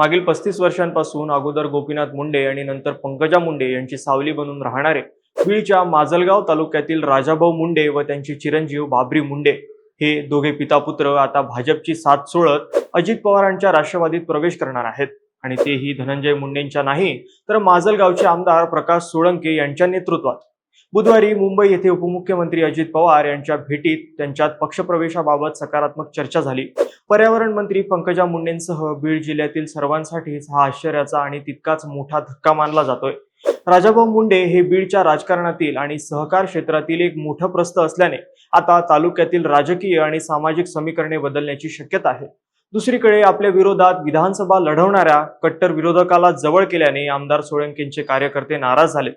मागील पस्तीस वर्षांपासून अगोदर गोपीनाथ मुंडे आणि नंतर पंकजा मुंडे यांची सावली बनून राहणारे बीडच्या माजलगाव तालुक्यातील राजाभाऊ मुंडे व त्यांचे चिरंजीव बाबरी मुंडे हे दोघे पितापुत्र आता भाजपची साथ सोडत अजित पवारांच्या राष्ट्रवादीत प्रवेश करणार आहेत. आणि तेही धनंजय मुंडेंच्या नाही तर माजलगावचे आमदार प्रकाश सोळंके यांच्या नेतृत्वात. बुधवारी मुंबई येथे उपमुख्यमंत्री अजित पवार यांच्या भेटीत त्यांच्यात पक्षप्रवेशाबाबत सकारात्मक चर्चा झाली. पर्यावरण मंत्री पंकजा मुंडेंसह बीड जिल्ह्यातील सर्वांसाठीच हा आश्चर्याचा आणि तितकाच मोठा धक्का मानला जातोय. राजाभाऊ मुंडे हे बीडच्या राजकारणातील आणि सहकार क्षेत्रातील एक मोठं प्रस्थ असल्याने आता तालुक्यातील राजकीय आणि सामाजिक समीकरणे बदलण्याची शक्यता आहे. दुसरीकडे आपल्या विरोधात विधानसभा लढवणाऱ्या कट्टर विरोधकाला जवळ केल्याने आमदार सोळंकेंचे कार्यकर्ते नाराज झालेत.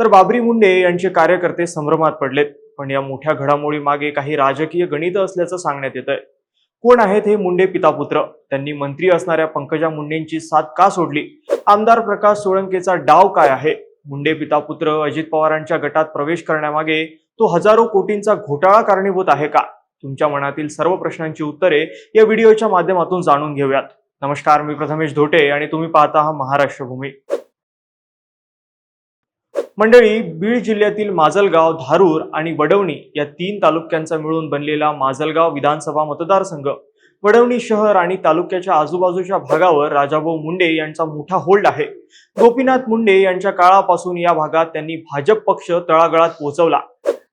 तर बाबरी मुंडे यांचे कार्यकर्ते संभ्रमात पडलेत. पण या मोठ्या घडामोडी मागे काही राजकीय गणित असल्याचं सांगण्यात येत आहे कोण आहेत हे मुंडे पितापुत्र? त्यांनी मंत्री असणाऱ्या पंकजा मुंडेंची साथ का सोडली? आमदार प्रकाश सोळंकेचा डाव काय आहे? मुंडे पितापुत्र अजित पवारांच्या गटात प्रवेश करण्यामागे तो हजारो कोटींचा घोटाळा कारणीभूत आहे का? तुमच्या मनातील सर्व प्रश्नांची उत्तरे या व्हिडिओच्या माध्यमातून जाणून घेऊयात. नमस्कार मी प्रथमेश धोटे आणि तुम्ही पाहता हा महाराष्ट्र भूमी मंडळी बीड जिल्ह्यातील माजलगाव धारूर आणि वडवणी या तीन तालुक्यांचा मिळून बनलेला माजलगाव विधानसभा मतदारसंघ. वडवणी शहर आणि तालुक्याच्या आजूबाजूच्या भागावर राजाभाऊ मुंडे यांचा मोठा होल्ड आहे. गोपीनाथ मुंडे यांच्या काळापासून या भागात त्यांनी भाजप पक्ष तळागळात पोहोचवला.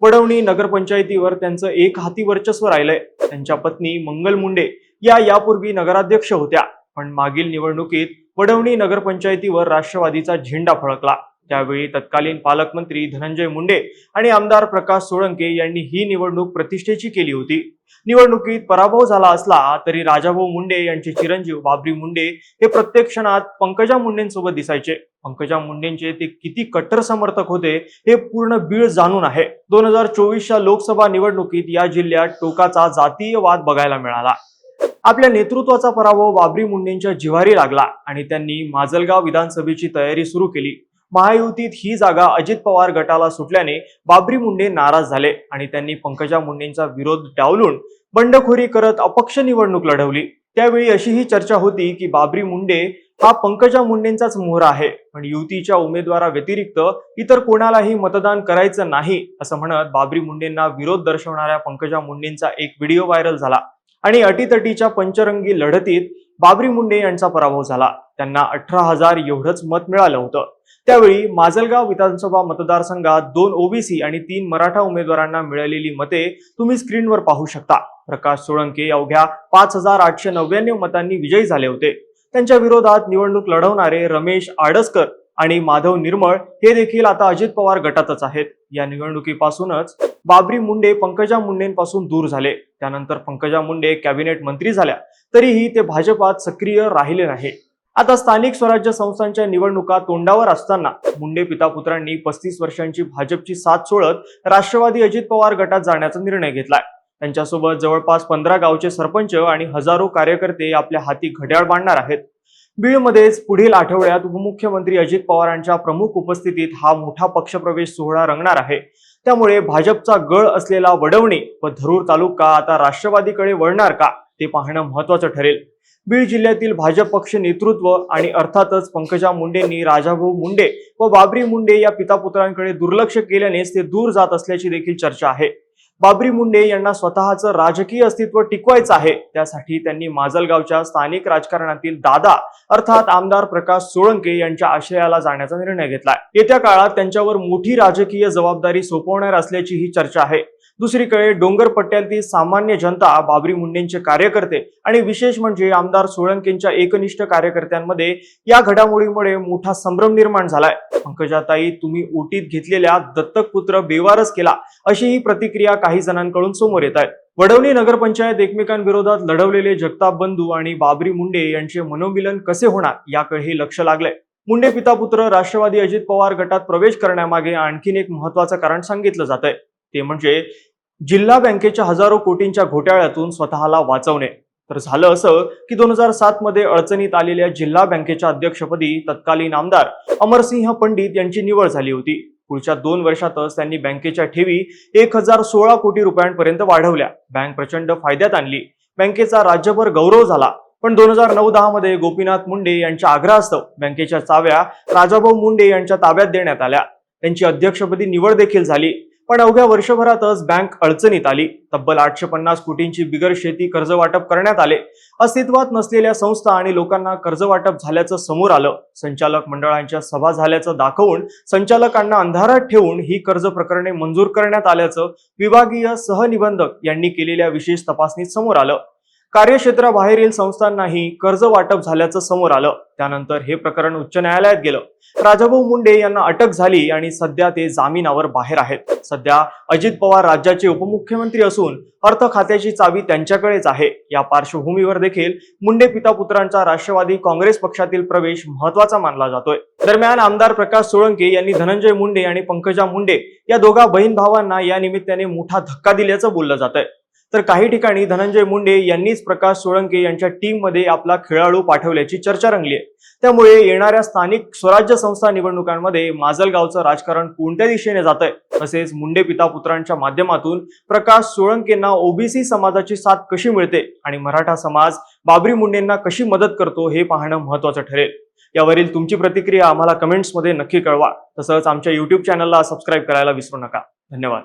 वडवणी नगरपंचायतीवर त्यांचं एक हाती वर्चस्व राहिलंय. त्यांच्या पत्नी मंगल मुंडे या यापूर्वी नगराध्यक्ष होत्या. पण मागील निवडणुकीत वडवणी नगरपंचायतीवर राष्ट्रवादीचा झेंडा फळकला त्यावेळी तत्कालीन पालकमंत्री धनंजय मुंडे आणि आमदार प्रकाश सोळंके यांनी ही निवडणूक प्रतिष्ठेची केली होती. निवडणुकीत पराभव झाला असला तरी राजाभाऊ मुंडे यांचे चिरंजीव बाबरी मुंडे हे प्रत्येक क्षणात पंकजा मुंडेंसोबत दिसायचे. पंकजा मुंडेंचे ते किती कट्टर समर्थक होते हे पूर्ण बीळ जाणून आहे. दोन हजार चोवीसच्या लोकसभा निवडणुकीत या जिल्ह्यात टोकाचा जातीय वाद बघायला मिळाला. आपल्या नेतृत्वाचा पराभव बाबरी मुंडेंच्या जिव्हारी लागला आणि त्यांनी माजलगाव विधानसभेची तयारी सुरू केली. महायुतीत ही जागा अजित पवार गटाला सुटल्याने बाबरी मुंडे नाराज झाले आणि त्यांनी पंकजा मुंडेंचा विरोध डावलून बंडखोरी करत अपक्ष निवडणूक लढवली. त्यावेळी अशीही चर्चा होती की बाबरी मुंडे हा पंकजा मुंडेंचाच मोहरा आहे पण युतीच्या उमेदवाराव्यतिरिक्त इतर कोणालाही मतदान करायचं नाही असं म्हणत बाबरी मुंडेंना विरोध दर्शवणाऱ्या पंकजा मुंडेंचा एक व्हिडिओ व्हायरल झाला आणि अटीतटीच्या पंचरंगी लढतीत बाबरी मुंडे यांचा पराभव झाला. त्यांना अठरा हजार एवढंच मत मिळालं होतं. त्यावेळी माजलगाव विधानसभा मतदारसंघात दोन ओबीसी आणि तीन मराठा उमेदवारांना मिळालेली मते तुम्ही स्क्रीनवर पाहू शकता. प्रकाश सोळंके अवघ्या पाच हजार आठशे नव्याण्णव मतांनी विजयी झाले होते. त्यांच्या विरोधात निवडणूक लढवणारे रमेश आडसकर आणि माधव निर्मळ हे देखील आता अजित पवार गटातच आहेत. या निवडणुकीपासूनच बाबरी मुंडे पंकजा मुंडेंपासून दूर झाले. त्यानंतर पंकजा मुंडे कॅबिनेट मंत्री झाल्या. तरीही ते भाजपात सक्रिय राहिले नाही आता स्थानिक स्वराज्य संस्थांच्या निवडणुका तोंडावर असताना मुंडे पितापुत्रांनी पस्तीस वर्षांची भाजपची साथ सोडत राष्ट्रवादी अजित पवार गटात जाण्याचा निर्णय घेतलाय. त्यांच्यासोबत जवळपास पंधरा गावचे सरपंच आणि हजारो कार्यकर्ते आपल्या हाती घड्याळ बांधणार आहेत. बीडमध्येच पुढील आठवड्यात उपमुख्यमंत्री अजित पवारांच्या प्रमुख उपस्थितीत हा मोठा पक्षप्रवेश सोहळा रंगणार आहे. त्यामुळे भाजपचा गळ असलेला वडवणी व धरूर तालुका आता राष्ट्रवादीकडे वळणार का ते पाहणं महत्वाचं ठरेल. बीड जिल्ह्यातील भाजप पक्ष नेतृत्व आणि अर्थातच पंकजा मुंडेंनी राजाभाऊ मुंडे व बाबरी मुंडे या पितापुत्रांकडे दुर्लक्ष केल्यानेच ते दूर जात असल्याची देखील चर्चा आहे. बाबरी मुंडे यांना स्वतःचं राजकीय अस्तित्व टिकवायचं आहे. त्यासाठी त्यांनी माजलगावच्या स्थानिक राजकारणातील दादा अर्थात आमदार प्रकाश सोळंके यांच्या आशयाला जाण्याचा निर्णय घेतलाय येत्या काळात त्यांच्यावर मोठी राजकीय जबाबदारी सोपवणार असल्याची ही चर्चा आहे. दुसरीकडे डोंगर पट्ट्यातील सामान्य जनता बाबरी मुंडेंचे कार्यकर्ते आणि विशेष म्हणजे आमदार सोळंकेंच्या एकनिष्ठ कार्यकर्त्यांमध्ये या घडामोडीमुळे मोठा संभ्रम निर्माण झालाय. पंकजाताई तुम्ही ओटीत घेतलेल्या दत्तक पुत्र बेवारस केला अशी ही प्रतिक्रिया काही जणांकडून समोर येत आहे. वडवणी नगरपंचायत एकमेकांविरोधात लढवलेले जगताप बंधू आणि बाबरी मुंडे यांचे मनोमिलन कसे होणार याकडे हे लक्ष लागलंय. मुंडे पितापुत्र राष्ट्रवादी अजित पवार गटात प्रवेश करण्यामागे आणखीन एक महत्वाचं कारण सांगितलं जात आहे ते म्हणजे जिल्हा बँकेच्या हजारो कोटींच्या घोटाळ्यातून स्वतःला वाचवणे. तर झालं असं की दोन हजार सात मध्ये अडचणीत आलेल्या जिल्हा बँकेच्या अध्यक्षपदी तत्कालीन आमदार अमरसिंह पंडित यांची निवड झाली होती. पुढच्या दोन वर्षातच त्यांनी बँकेच्या ठेवी एक हजार सोळा कोटी रुपयांपर्यंत वाढवल्या. बँक प्रचंड फायद्यात आणली. बँकेचा राज्यभर गौरव झाला. पण दोन हजार नऊ दहा मध्ये गोपीनाथ मुंडे यांच्या आग्रहास्तव बँकेच्या चाव्या राजाभाऊ मुंडे यांच्या ताब्यात देण्यात आल्या. त्यांची अध्यक्षपदी निवड देखील झाली. पण अवघ्या वर्षभरातच बँक अडचणीत आली. तब्बल आठशे पन्नास कोटींची बिगर शेती कर्ज वाटप करण्यात आले. अस्तित्वात नसलेल्या संस्था आणि लोकांना कर्ज वाटप झाल्याचं समोर आलं. संचालक मंडळांच्या सभा झाल्याचं दाखवून संचालकांना अंधारात ठेवून ही कर्ज प्रकरणे मंजूर करण्यात आल्याचं विभागीय सहनिबंधक यांनी केलेल्या विशेष तपासणीत समोर आलं. कार्यक्षेत्राबाहेरील संस्थांनाही कर्ज वाटप झाल्याचं समोर आलं. त्यानंतर हे प्रकरण उच्च न्यायालयात गेलं. राजाभाऊ मुंडे यांना अटक झाली आणि सध्या ते जामिनावर बाहेर आहेत. सध्या अजित पवार राज्याचे उपमुख्यमंत्री असून अर्थ खात्याची चावी त्यांच्याकडेच आहे. या पार्श्वभूमीवर देखील मुंडे पिता पुत्रांचा राष्ट्रवादी काँग्रेस पक्षातील प्रवेश महत्त्वाचा मानला जातोय. दरम्यान आमदार प्रकाश सोळंके यांनी धनंजय मुंडे आणि पंकजा मुंडे या दोघा बहीण भावांना या निमित्ताने मोठा धक्का दिल्याचं बोललं जात आहे तर काही ठिकाणी धनंजय मुंडे यांनीच प्रकाश सोळंके यांच्या टीममध्ये आपला खेळाडू पाठवल्याची चर्चा रंगली आहे. त्यामुळे येणाऱ्या स्थानिक स्वराज्य संस्था निवडणुकांमध्ये माजलगावचं राजकारण कोणत्या दिशेने जात आहे तसेच मुंडे पिता पुत्रांच्या माध्यमातून प्रकाश सोळंकेंना ओबीसी समाजाची साथ कशी मिळते आणि मराठा समाज बाबरी मुंडेंना कशी मदत करतो हे पाहणं महत्वाचं ठरेल. यावरील तुमची प्रतिक्रिया आम्हाला कमेंट्समध्ये नक्की कळवा. तसंच आमच्या युट्यूब चॅनलला सबस्क्राईब करायला विसरू नका. धन्यवाद.